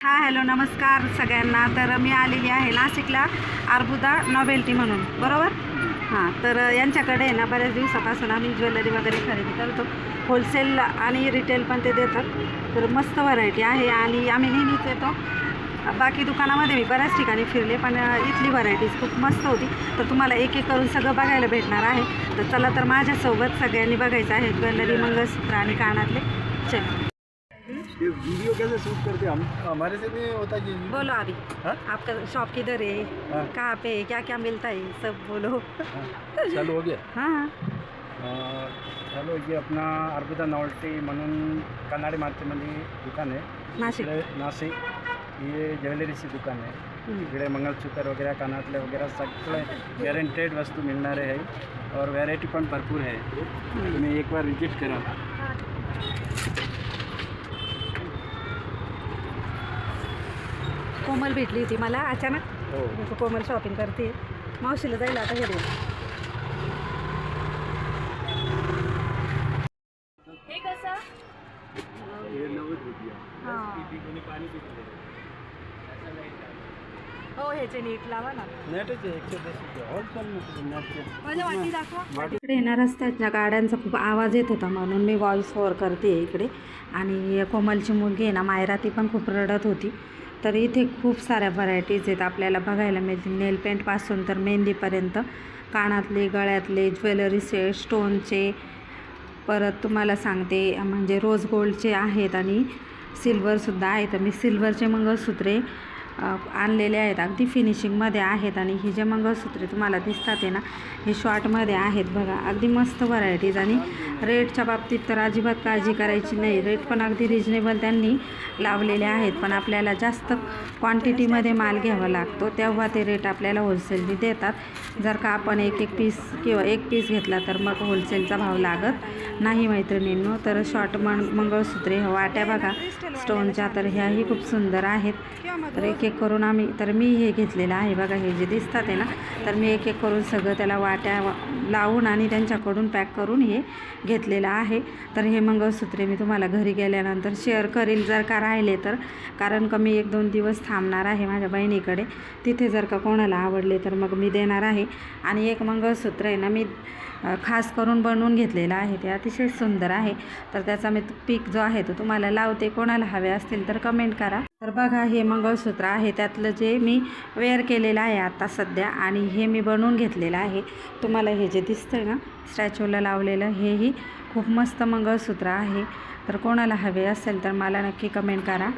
हा हॅलो नमस्कार सगळ्यांना. तर मी आलेली आहे नाशिकला अर्बुदा नॉवेल्टी म्हणून. बरोबर? हां तर यांच्याकडे आहे ना बऱ्याच दिवसापासून आम्ही ज्वेलरी वगैरे खरेदी करतो. होलसेल आणि रिटेल पण ते देतात. तर मस्त व्हरायटी आहे आणि आम्ही नेहमीच येतो. बाकी दुकानामध्ये मी बऱ्याच ठिकाणी फिरले पण इथली व्हरायटीज खूप मस्त होती. तर तुम्हाला एक एक करून सगळं बघायला भेटणार आहे. तर चला तर माझ्यासोबत सगळ्यांनी बघायचं आहे ज्वेलरी मंगळसूत्र आणि कानातले. चल. ये वीडियो कैसे शूट करते हम? हमारे से नहीं होता ये बोलो अभी। हाँ? आपका शॉप किधर है? हाँ. कहाँ पे है? क्या क्या मिलता है? सब बोलो। हाँ, चालू हो गया? हाँ। चालू आहे अपना अर्पिता नॉल्टी म्हणून कन्नाडी मार्केटमध्ये दुकान आहे नाशिक इकडे नाशिक हे ज्वेलरीची दुकान आहे हम्म. इकडे मंगलसूत्र वगैरे कानातले वगैरे सगळे गॅरंटेड वस्तू मिळणारे आहे और व्हरायटी पण भरपूर आहे हम्म. तुम्ही एक बार विज़िट करा। कोमल भेटली होती मला. अचानक हो. कोमल शॉपिंग करते. मावशीला जाईल आता हे दे हे कसं? हे हां. हो ह्याचे नीट लावा ना. माझ्या वाटी दाखवा. इकडे येणार रस्त्याच्या गाड्यांचा खूप आवाज येत होता म्हणून मी व्हॉइस ओव्हर करते इकडे. आणि कोमलची मुलगी आहे ना मायरा ती पण खूप रडत होती. तर इथे खूप साऱ्या व्हरायटीज आहेत. आपल्याला बघायला मिळतील. नेल पेंटपासून तर मेहंदीपर्यंत. कानातले गळ्यातले ज्वेलरी स्टोनचे परत तुम्हाला सांगते म्हणजे रोज गोल्डचे आहेत आणि सिल्वरसुद्धा आहेत. तर मी सिल्वरचे मंगळसूत्रे आणलेले आहेत. अगदी फिनिशिंगमध्ये आहेत. आणि हे जे मंगळसूत्रे तुम्हाला दिसतात आहे ना हे शॉर्टमध्ये आहेत. बघा अगदी मस्त व्हरायटीज आणि रेटच्या बाबतीत तर अजिबात काळजी करायची नाही. रेट पण अगदी रिजनेबल त्यांनी लावलेले आहेत पण आपल्याला जास्त क्वांटिटीमध्ये माल घ्यावा लागतो तेव्हा ते रेट आपल्याला होलसेलनी देतात. जर का आपण एक एक पीस किंवा एक पीस घेतला तर मग होलसेलचा भाव लागत नाही मैत्रिणींनो. तर शॉर्ट मं मंगळसूत्रे ह्या वाट्या बघा. स्टोनच्या तर ह्याही खूप सुंदर आहेत. तर एक एक करून आम्ही तर मी हे घेतलेलं आहे. बघा हे जे दिसतात आहे ना तर मी एक एक करून सगळं त्याला वाट्या लावून आणि त्यांच्याकडून पॅक करून हे घेतलेलं आहे. तर हे मंगळसूत्रे मी तुम्हाला घरी गेल्यानंतर शेअर करेल. जर का राहिले तर. कारण का मी एक दोन दिवस थांबणार आहे माझ्या बहिणीकडे. तिथे जर का कोणाला आवडले तर मग मी देणार आहे. आणि एक मंगळसूत्र आहे ना मी खास करून बनवून घेतलेलं आहे. ते अतिशय सुंदर आहे. तर त्याचा मी पीक जो आहे तो तुम्हाला लावते. कोणाला हवे असतील तर कमेंट करा. तर बघा हे मंगळसूत्र आहे. त्यातलं जे मी वेअर केलेलं आहे आता सध्या आणि हे मी बनवून घेतलेलं आहे. तुम्हाला हे जे दिसतंय ना स्टॅच्यूला लावलेलं हेही खूप मस्त मंगळसूत्र आहे. तर कोणाला हवे असेल तर मला नक्की कमेंट करा.